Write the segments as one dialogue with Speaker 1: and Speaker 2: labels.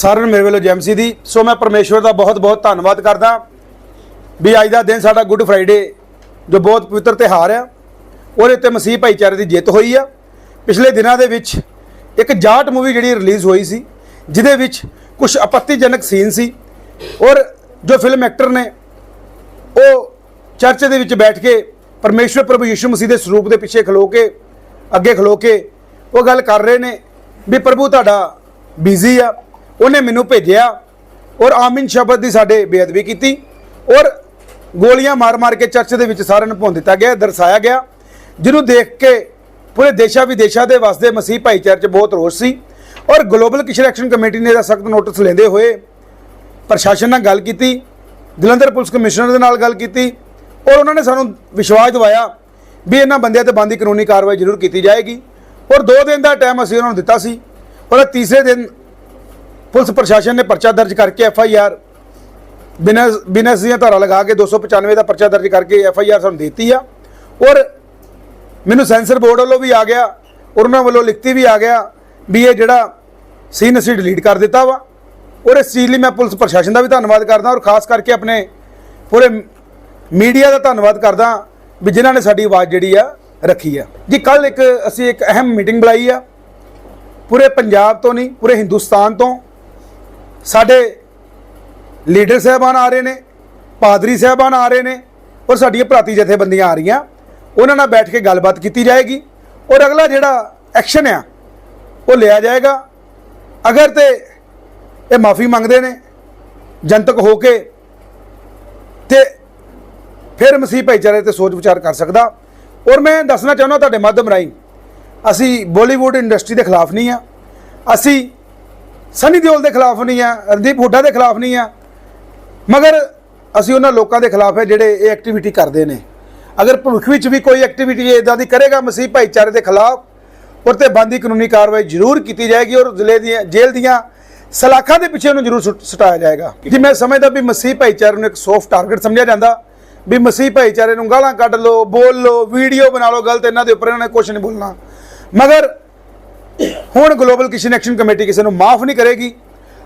Speaker 1: ਸਾਰਿਆਂ ਨੂੰ ਮੇਰੇ ਵੱਲੋਂ ਜੈਮਸੀ ਦੀ। ਸੋ ਮੈਂ ਪਰਮੇਸ਼ਵਰ ਦਾ ਬਹੁਤ ਬਹੁਤ ਧੰਨਵਾਦ ਕਰਦਾ। ਵੀ ਅੱਜ ਦਾ ਦਿਨ ਸਾਡਾ ਗੁੱਡ ਫਰਾਈਡੇ, ਜੋ ਬਹੁਤ ਪਵਿੱਤਰ ਤਿਉਹਾਰ ਆ, ਉਹਦੇ ਉੱਤੇ ਮਸੀਹ ਭਾਈਚਾਰੇ ਦੀ ਜਿੱਤ ਹੋਈ ਆ। ਪਿਛਲੇ ਦਿਨਾਂ ਦੇ ਵਿੱਚ ਇੱਕ ਜਾਟ ਮੂਵੀ ਜਿਹੜੀ ਰਿਲੀਜ਼ ਹੋਈ ਸੀ, ਜਿਹਦੇ ਵਿੱਚ ਕੁਝ ਆਪੱਤੀਜਨਕ ਸੀਨ ਸੀ, ਔਰ ਜੋ ਫਿਲਮ ਐਕਟਰ ਨੇ, ਉਹ ਚਰਚ ਦੇ ਵਿੱਚ ਬੈਠ ਕੇ ਪਰਮੇਸ਼ਵਰ ਪ੍ਰਭੂ ਯਿਸੂ ਮਸੀਹ ਦੇ ਸਰੂਪ ਦੇ ਪਿੱਛੇ ਖਲੋ ਕੇ, ਅੱਗੇ ਖਲੋ ਕੇ ਉਹ ਗੱਲ ਕਰ ਰਹੇ ਨੇ ਵੀ ਪ੍ਰਭੂ ਤੁਹਾਡਾ ਬਿਜ਼ੀ ਆ ਉਹਨੇ ਮੈਨੂੰ ਭੇਜਿਆ ਔਰ ਆਮਿਨ ਸ਼ਬਦ ਦੀ ਸਾਡੇ ਬੇਅਦਬੀ ਕੀਤੀ ਔਰ ਗੋਲੀਆਂ ਮਾਰ-ਮਾਰ ਕੇ ਚਰਚ ਦੇ ਵਿੱਚ ਸਾਰਿਆਂ ਨੂੰ ਭੁੰਨ ਦਿੱਤਾ ਗਿਆ, ਦਰਸਾਇਆ ਗਿਆ, ਜਿਹਨੂੰ ਦੇਖ ਕੇ ਪੂਰੇ ਦੇਸ਼ਾਂ ਵਿਦੇਸ਼ਾਂ ਦੇ ਵਸਦੇ ਮਸੀਹ ਭਾਈਚਾਰੇ 'ਚ ਬਹੁਤ ਰੋਸ ਸੀ ਔਰ ਗਲੋਬਲ ਕਿਸ਼ਨ ਐਕਸ਼ਨ ਕਮੇਟੀ ਨੇ ਇਹਦਾ ਸਖਤ ਨੋਟਿਸ ਲੈਂਦੇ ਹੋਏ ਪ੍ਰਸ਼ਾਸਨ ਨਾਲ ਗੱਲ ਕੀਤੀ, ਜਲੰਧਰ ਪੁਲਿਸ ਕਮਿਸ਼ਨਰ ਦੇ ਨਾਲ ਗੱਲ ਕੀਤੀ ਔਰ ਉਹਨਾਂ ਨੇ ਸਾਨੂੰ ਵਿਸ਼ਵਾਸ ਦਿਵਾਇਆ ਵੀ ਇਹਨਾਂ ਬੰਦਿਆਂ ਤੇ ਬੰਦੀ ਕਾਨੂੰਨੀ ਕਾਰਵਾਈ ਜ਼ਰੂਰ ਕੀਤੀ ਜਾਏਗੀ ਔਰ 2 ਦਿਨ ਦਾ ਟਾਈਮ ਅਸੀਂ ਉਹਨਾਂ ਨੂੰ ਦਿੱਤਾ ਸੀ ਔਰ ਤੀਸਰੇ ਦਿਨ ਪੁਲਿਸ ਪ੍ਰਸ਼ਾਸਨ ਨੇ ਪਰਚਾ ਦਰਜ ਕਰਕੇ ਐਫ ਆਈ ਆਰ ਬਿਨਾਂ ਬਿਨਾਂ ਦੀਆਂ ਧਾਰਾ ਲਗਾ ਕੇ 295 ਦਾ ਪਰਚਾ ਦਰਜ ਕਰਕੇ ਐਫ ਆਈ ਆਰ ਸਾਨੂੰ ਦਿੱਤੀ ਆ। ਔਰ ਮੈਨੂੰ ਸੈਂਸਰ ਬੋਰਡ ਵੱਲੋਂ ਵੀ ਆ ਗਿਆ ਔਰ ਉਹਨਾਂ ਵੱਲੋਂ ਲਿਖਤੀ ਵੀ ਆ ਗਿਆ ਵੀ ਇਹ ਜਿਹੜਾ ਸੀਨ ਅਸੀਂ ਡਿਲੀਟ ਕਰ ਦਿੱਤਾ ਵਾ। ਔਰ ਇਸ ਚੀਜ਼ ਲਈ ਮੈਂ ਪੁਲਿਸ ਪ੍ਰਸ਼ਾਸਨ ਦਾ ਵੀ ਧੰਨਵਾਦ ਕਰਦਾ ਔਰ ਖਾਸ ਕਰਕੇ ਆਪਣੇ ਪੂਰੇ ਮੀਡੀਆ ਦਾ ਧੰਨਵਾਦ ਕਰਦਾ ਵੀ ਜਿਨ੍ਹਾਂ ਨੇ ਸਾਡੀ ਆਵਾਜ਼ ਜਿਹੜੀ ਆ ਰੱਖੀ ਆ। ਜੀ ਕੱਲ ਇੱਕ ਅਸੀਂ ਇੱਕ ਅਹਿਮ ਮੀਟਿੰਗ ਬੁਲਾਈ ਆ। ਪੂਰੇ ਪੰਜਾਬ ਤੋਂ ਨਹੀਂ, ਪੂਰੇ ਹਿੰਦੁਸਤਾਨ ਤੋਂ। ਸਾਡੇ ਲੀਡਰ ਸਾਹਿਬਾਨ ਆ ਰਹੇ ਨੇ, ਪਾਦਰੀ ਸਾਹਿਬਾਨ ਆ ਰਹੇ ਨੇ ਔਰ ਸਾਡੀਆਂ ਭਰਾਤੀ ਜਥੇਬੰਦੀਆਂ ਆ ਰਹੀਆਂ। ਉਹਨਾਂ ਨਾਲ ਬੈਠ ਕੇ ਗੱਲਬਾਤ ਕੀਤੀ ਜਾਏਗੀ ਔਰ ਅਗਲਾ ਜਿਹੜਾ ਐਕਸ਼ਨ ਆ, ਉਹ ਲਿਆ ਜਾਏਗਾ। ਅਗਰ ਤੇ ਇਹ ਮਾਫੀ ਮੰਗਦੇ ਨੇ, ਜਨਤਕ ਹੋ ਕੇ ਤੇ ਫਿਰ ਮਸੀਹ ਭਾਈਚਾਰੇ ਤੇ ਸੋਚ ਵਿਚਾਰ ਕਰ ਸਕਦਾ। ਔਰ ਮੈਂ ਦੱਸਣਾ ਚਾਹੁੰਦਾ ਤੁਹਾਡੇ ਮਾਧਿਅਮ ਰਾਹੀਂ, ਅਸੀਂ ਬਾਲੀਵੁੱਡ ਇੰਡਸਟਰੀ ਦੇ ਖਿਲਾਫ ਨਹੀਂ ਆ। ਅਸੀਂ ਸਨੀ ਦਿਓਲ ਦੇ ਖਿਲਾਫ ਨਹੀਂ ਆ, ਰਣਦੀਪ ਹੁੱਡਾ ਦੇ ਖਿਲਾਫ ਨਹੀਂ ਆ। ਮਗਰ ਅਸੀਂ ਉਹਨਾਂ ਲੋਕਾਂ ਦੇ ਖਿਲਾਫ ਹੈ ਜਿਹੜੇ ਇਹ ਐਕਟੀਵਿਟੀ ਕਰਦੇ ਨੇ। ਅਗਰ ਭਵਿੱਖ ਵਿੱਚ ਵੀ ਕੋਈ ਐਕਟੀਵਿਟੀ ਇਦਾਂ ਦੀ ਕਰੇਗਾ, ਮਸੀਹ ਭਾਈਚਾਰੇ ਦੇ ਖਿਲਾਫ ਔਰ ਤੇ ਬੰਦੀ ਕਾਨੂੰਨੀ ਕਾਰਵਾਈ ਜ਼ਰੂਰ ਕੀਤੀ ਜਾਏਗੀ ਔਰ ਜ਼ਿਲ੍ਹੇ ਦੀਆਂ, ਜੇਲ੍ਹ ਦੀਆਂ ਸਲਾਖਾਂ ਦੇ ਪਿੱਛੇ ਉਹਨੂੰ ਜ਼ਰੂਰ ਸੁੱਟ- ਸੁਟਾਇਆ ਜਾਏਗਾ। ਜੀ, ਮੈਂ ਸਮਝਦਾ ਵੀ ਮਸੀਹ ਭਾਈਚਾਰੇ ਨੂੰ ਇੱਕ ਸੌਫਟ ਟਾਰਗੇਟ ਸਮਝਿਆ ਜਾਂਦਾ, ਵੀ ਮਸੀਹ ਭਾਈਚਾਰੇ ਨੂੰ ਗਾਲਾਂ ਕੱਢ ਲਓ, ਬੋਲ ਲਓ ਵੀਡੀਓ ਬਣਾ ਲਓ ਗਲਤ ਇਹਨਾਂ ਦੇ ਉੱਪਰ ਇਹਨਾਂ ਨੇ ਕੁਝ ਨਹੀਂ ਬੋਲਣਾ। ਮਗਰ ਹੁਣ ਗਲੋਬਲ ਕਿਸ਼ਨ ਐਕਸ਼ਨ ਕਮੇਟੀ ਕਿਸੇ ਨੂੰ ਮਾਫ ਨਹੀਂ ਕਰੇਗੀ।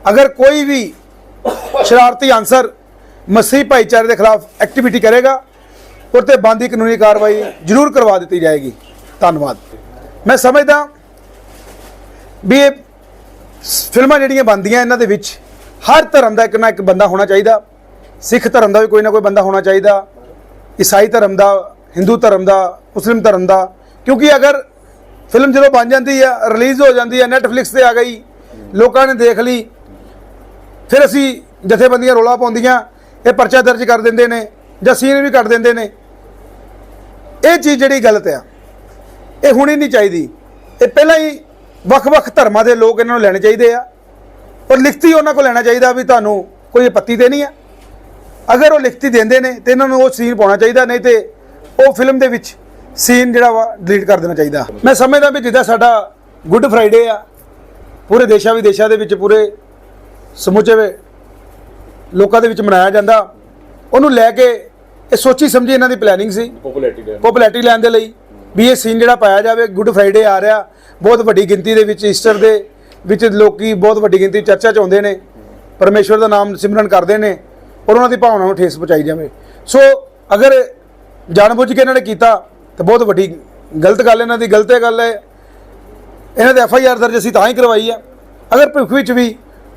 Speaker 1: ਅਗਰ ਕੋਈ ਵੀ ਸ਼ਰਾਰਤੀ ਅਨਸਰ ਮਸੀਹ ਭਾਈਚਾਰੇ ਦੇ ਖਿਲਾਫ ਐਕਟੀਵਿਟੀ ਕਰੇਗਾ ਉਹ ਤੇ ਬੰਦੀ ਕਾਨੂੰਨੀ ਕਾਰਵਾਈ ਜ਼ਰੂਰ ਕਰਵਾ ਦਿੱਤੀ ਜਾਏਗੀ। ਧੰਨਵਾਦ। ਮੈਂ ਸਮਝਦਾ ਵੀ ਇਹ ਫਿਲਮਾਂ ਜਿਹੜੀਆਂ ਬਣਦੀਆਂ ਇਹਨਾਂ ਦੇ ਵਿੱਚ ਹਰ ਧਰਮ ਦਾ ਇੱਕ ਨਾ ਇੱਕ ਬੰਦਾ ਹੋਣਾ ਚਾਹੀਦਾ। ਸਿੱਖ ਧਰਮ ਦਾ ਵੀ ਕੋਈ ਨਾ ਕੋਈ ਬੰਦਾ ਹੋਣਾ ਚਾਹੀਦਾ। ਈਸਾਈ ਧਰਮ ਦਾ, ਹਿੰਦੂ ਧਰਮ ਦਾ, ਮੁਸਲਿਮ ਧਰਮ ਦਾ। ਕਿਉਂਕਿ ਅਗਰ ਫਿਲਮ ਜਦੋਂ ਬਣ ਜਾਂਦੀ ਆ, ਰਿਲੀਜ਼ ਹੋ ਜਾਂਦੀ ਆ ਨੈਟਫਲਿਕਸ ਤੇ ਆ ਗਈ, ਲੋਕਾਂ ਨੇ ਦੇਖ ਲਈ, ਫਿਰ ਅਸੀਂ ਜਥੇਬੰਦੀਆਂ ਰੋਲਾ ਪਾਉਂਦੀਆਂ, ਇਹ ਪਰਚਾ ਦਰਜ ਕਰ ਦਿੰਦੇ ਨੇ, ਜਾਂ ਸੀਨ ਵੀ ਕੱਟ ਦਿੰਦੇ ਨੇ। ਇਹ ਚੀਜ਼ ਜਿਹੜੀ ਗਲਤ ਆ, ਇਹ ਹੋਣੀ ਨਹੀਂ ਚਾਹੀਦੀ। ਇਹ ਪਹਿਲਾਂ ਹੀ ਵੱਖ-ਵੱਖ ਧਰਮਾਂ ਦੇ ਲੋਕ ਇਹਨਾਂ ਨੂੰ ਲੈਣੇ ਚਾਹੀਦੇ ਆ ਪਰ ਲਿਖਤੀ ਉਹਨਾਂ ਕੋਲ ਲੈਣਾ ਚਾਹੀਦਾ ਵੀ ਤੁਹਾਨੂੰ ਕੋਈ ਆਪੱਤੀ ਦੇਣੀ ਆ। ਅਗਰ ਉਹ ਲਿਖਤੀ ਦਿੰਦੇ ਨੇ, ਤੇ ਇਹਨਾਂ ਨੂੰ ਉਹ ਸੀਨ ਪਾਉਣਾ ਚਾਹੀਦਾ, ਨਹੀਂ ਤੇ ਉਹ ਫਿਲਮ ਦੇ ਵਿੱਚ ਸੀਨ ਜਿਹੜਾ ਵਾ ਡਿਲੀਟ ਕਰ ਦੇਣਾ ਚਾਹੀਦਾ। ਮੈਂ ਸਮਝਦਾ ਵੀ ਜਿੱਦਾਂ ਸਾਡਾ ਗੁੱਡ ਫਰਾਈਡੇ ਆ ਪੂਰੇ ਦੇਸ਼ਾਂ ਵਿਦੇਸ਼ਾਂ ਦੇ ਵਿੱਚ ਪੂਰੇ ਸਮੁੱਚੇ ਲੋਕਾਂ ਦੇ ਵਿੱਚ ਮਨਾਇਆ ਜਾਂਦਾ। ਉਹਨੂੰ ਲੈ ਕੇ ਇਹ ਸੋਚੀ ਸਮਝੀ ਇਹਨਾਂ ਦੀ ਪਲੈਨਿੰਗ ਸੀ।
Speaker 2: ਪਪੂਲੈਰਿਟੀ
Speaker 1: ਲੈਣ। ਦੇ ਲਈ ਵੀ ਇਹ ਸੀਨ ਜਿਹੜਾ ਪਾਇਆ ਜਾਵੇ ਗੁੱਡ ਫਰਾਈਡੇ ਆ ਰਿਹਾ। ਬਹੁਤ ਵੱਡੀ ਗਿਣਤੀ ਦੇ ਵਿੱਚ ਈਸਟਰ ਦੇ ਵਿੱਚ ਲੋਕੀ ਬਹੁਤ ਵੱਡੀ ਗਿਣਤੀ ਚਰਚਾ 'ਚ ਆਉਂਦੇ ਨੇ। ਪਰਮੇਸ਼ਵਰ ਦਾ ਨਾਮ ਸਿਮਰਨ ਕਰਦੇ ਨੇ ਔਰ ਉਹਨਾਂ ਦੀ ਭਾਵਨਾ ਨੂੰ ਠੇਸ ਪਹੁੰਚਾਈ ਜਾਵੇ। ਸੋ ਅਗਰ ਜਾਣਬੁੱਝ ਕੇ ਇਹਨਾਂ ਨੇ ਕੀਤਾ ਤਾਂ ਬਹੁਤ ਵੱਡੀ ਗਲਤ ਗੱਲ ਇਹਨਾਂ ਦੀ, ਗਲਤ ਇਹ ਗੱਲ ਹੈ। ਇਹਨਾਂ ਦੇ ਐਫ ਆਈ ਆਰ ਦਰਜ ਅਸੀਂ ਤਾਂ ਹੀ ਕਰਵਾਈ ਹੈ ਅਗਰ ਭਵਿੱਖ ਵਿੱਚ ਵੀ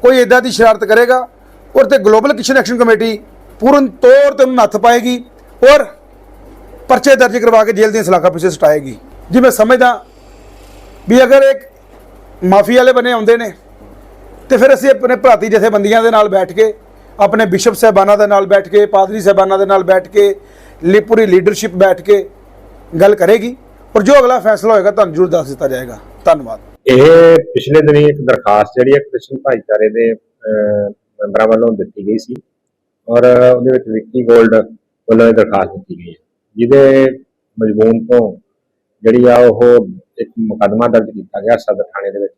Speaker 1: ਕੋਈ ਇਦਾਂ ਦੀ ਸ਼ਰਾਰਤ ਕਰੇਗਾ ਔਰ ਤੇ ਗਲੋਬਲ ਕਿਸ਼ਨ ਐਕਸ਼ਨ ਕਮੇਟੀ ਪੂਰਨ ਤੌਰ ਤੇ ਉਹਨੂੰ ਹੱਥ ਪਾਏਗੀ ਔਰ ਪਰਚੇ ਦਰਜ ਕਰਵਾ ਕੇ ਜੇਲ੍ਹ ਦੀਆਂ ਸਲਾਖਾਂ ਪਿੱਛੇ ਸਟਾਏਗੀ। ਜੀ, ਮੈਂ ਸਮਝਦਾ ਵੀ ਅਗਰ ਇੱਕ ਮਾਫੀ ਵਾਲੇ ਬਣੇ ਆਉਂਦੇ ਨੇ, ਤੇ ਫਿਰ ਅਸੀਂ ਆਪਣੇ ਭਰਾਤੀ ਜਥੇਬੰਦੀਆਂ ਦੇ ਨਾਲ ਬੈਠ ਕੇ, ਆਪਣੇ ਬਿਸ਼ਪ ਸਾਹਿਬਾਨਾਂ ਦੇ ਨਾਲ ਬੈਠ ਕੇ, ਪਾਦਰੀ ਸਾਹਿਬਾਨਾਂ ਦੇ ਨਾਲ ਬੈਠ ਕੇ, ਲਿਪੂਰੀ ਲੀਡਰਸ਼ਿਪ ਬੈਠ ਕੇ ਗੱਲ ਕਰੇਗੀ। ਔਰ ਜੋ ਅਗਲਾ ਫੈਸਲਾ ਹੋਏਗਾ, ਤੁਹਾਨੂੰ ਜ਼ਰੂਰ ਦੱਸ ਦਿੱਤਾ ਜਾਏਗਾ। ਧੰਨਵਾਦ।
Speaker 2: ਇਹ ਪਿਛਲੇ ਦਿਨੀ ਇੱਕ ਦਰਖਾਸਤ ਜਿਹੜੀ ਹੈ ਕ੍ਰਿਸ਼ਨ ਭਾਈਚਾਰੇ ਦੇ ਮੈਂਬਰਾਂ ਵੱਲੋਂ ਦਿੱਤੀ ਗਈ ਸੀ। ਔਰ ਉਹਦੇ ਵਿੱਚ ਵਿੱਕੀ 골ਡ ਵੱਲੋਂ ਇਹ ਦਰਖਾਸਤ ਦਿੱਤੀ ਗਈ ਹੈ। ਜਿਹਦੇ ਮਜਬੂਨ ਤੋਂ ਜਿਹੜੀ ਆ ਉਹ ਇੱਕ ਮੁਕੱਦਮਾ ਦਰਜ ਕੀਤਾ ਗਿਆ ਸਦਰ ਥਾਣੇ ਦੇ ਵਿੱਚ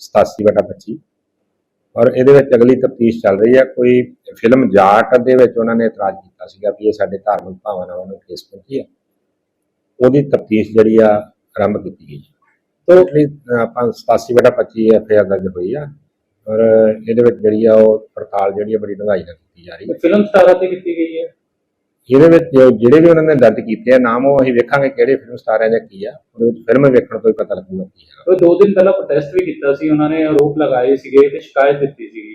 Speaker 2: 87/25 ਔਰ ਇਹਦੇ ਵਿੱਚ ਅਗਲੀ ਤਫਤੀਸ਼ ਚੱਲ ਰਹੀ ਹੈ, ਕੋਈ ਫਿਲਮ ਜਾਟ ਦੇ ਵਿੱਚ ਉਹਨਾਂ ਨੇ ਇਤਰਾਜ਼ ਕੀਤਾ ਸੀਗਾ ਵੀ ਇਹ ਸਾਡੇ ਧਾਰਮਿਕ ਭਾਵਨਾਵਾਂ ਨੂੰ ਠੇਸ ਪਹੁੰਚੀ ਹੈ। ਉਹਦੀ ਤਫਤੀਸ਼ ਜਿਹੜੀ ਆ ਆਰੰਭ ਕੀਤੀ ਗਈ ਤੋਂ ਆਪਾਂ 87/25 ਐਫ ਆਈ ਆਰ ਦਰਜ ਹੋਈ ਆ। ਔਰ ਇਹਦੇ ਵਿੱਚ ਜਿਹੜੀ ਆ ਉਹ ਪੜਤਾਲ ਜਿਹੜੀ ਆ ਬੜੀ ਡੂੰਘਾਈ ਨਾਲ ਕੀਤੀ ਜਾ ਰਹੀ ਹੈ
Speaker 3: ਫਿਲਮ ਸਟਾਰਾਂ ਤੇ ਕੀਤੀ ਗਈ ਹੈ।
Speaker 2: ਇਹਦੇ ਵਿੱਚ ਜਿਹੜੇ ਵੀ ਉਹਨਾਂ ਨੇ ਦਰਜ ਕੀਤੇ ਆ ਨਾਮ ਉਹ ਅਸੀਂ ਵੇਖਾਂਗੇ ਕਿਹੜੇ ਫਿਲਮ ਸਟਾਰਾਂ ਜਾਂ ਕੀ ਆ। ਉਹਦੇ ਵਿੱਚ ਫਿਲਮ ਵੇਖਣ ਤੋਂ ਹੀ ਪਤਾ ਲੱਗੂਗਾ ਕੀ ਆ।
Speaker 3: ਉਹ ਦੋ ਦਿਨ ਪਹਿਲਾਂ ਪ੍ਰੋਟੈਸਟ ਵੀ ਕੀਤਾ ਸੀ। ਉਹਨਾਂ ਨੇ ਆਰੋਪ ਲਗਾਏ ਸੀਗੇ ਤੇ ਸ਼ਿਕਾਇਤ ਦਿੱਤੀ ਸੀਗੀ।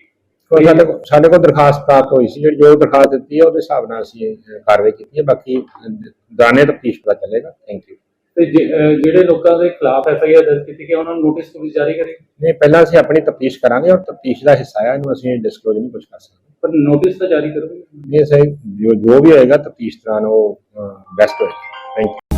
Speaker 2: ਉਹ ਸਾਡੇ ਕੋਲ ਸਾਡੇ ਕੋਲ ਦਰਖਾਸਤ ਪ੍ਰਾਪਤ ਹੋਈ ਸੀ ਜਿਹੜੀ ਜੋ ਦਰਖਾਸਤ ਦਿੱਤੀ ਹੈ ਉਹਦੇ ਹਿਸਾਬ ਨਾਲ ਅਸੀਂ ਕਾਰਵਾਈ ਕੀਤੀ ਹੈ ਬਾਕੀ ਦਾਨੇ ਤਫਤੀਸ਼ ਪਤਾ ਚੱਲੇਗਾ। ਥੈਂਕ ਯੂ
Speaker 3: ਤੇ ਜਿ- ਅਹ ਜਿਹੜੇ ਲੋਕਾਂ ਦੇ ਖਿਲਾਫ ਐਫ ਆਈ ਆਰ ਦਰਜ ਕੀਤੀ ਗਈ ਉਹਨਾਂ ਨੂੰ ਨੋਟਿਸ ਪੁਲਿਸ ਜਾਰੀ ਕਰੇਗੀ
Speaker 2: ਨਹੀਂ ਪਹਿਲਾਂ ਅਸੀਂ ਆਪਣੀ ਤਫਤੀਸ਼ ਕਰਾਂਗੇ ਔਰ ਤਫਤੀਸ਼ ਦਾ ਹਿੱਸਾ ਹੈ ਇਹਨੂੰ ਅਸੀਂ ਡਿਸਕਲੋਜ਼ ਨਹੀਂ ਕੁਝ ਕਰ ਸਕਦੇ।
Speaker 3: ਪਰ ਨੋਟਿਸ ਤਾਂ ਜਾਰੀ ਕਰੋਗੇ?
Speaker 2: ਇਹ ਸਹੀ ਜੋ ਜੋ ਵੀ ਹੋਏਗਾ ਤਫਤੀਸ਼ ਦੌਰਾਨ ਉਹ ਬੈਸਟ ਹੋਏਗਾ। Thank you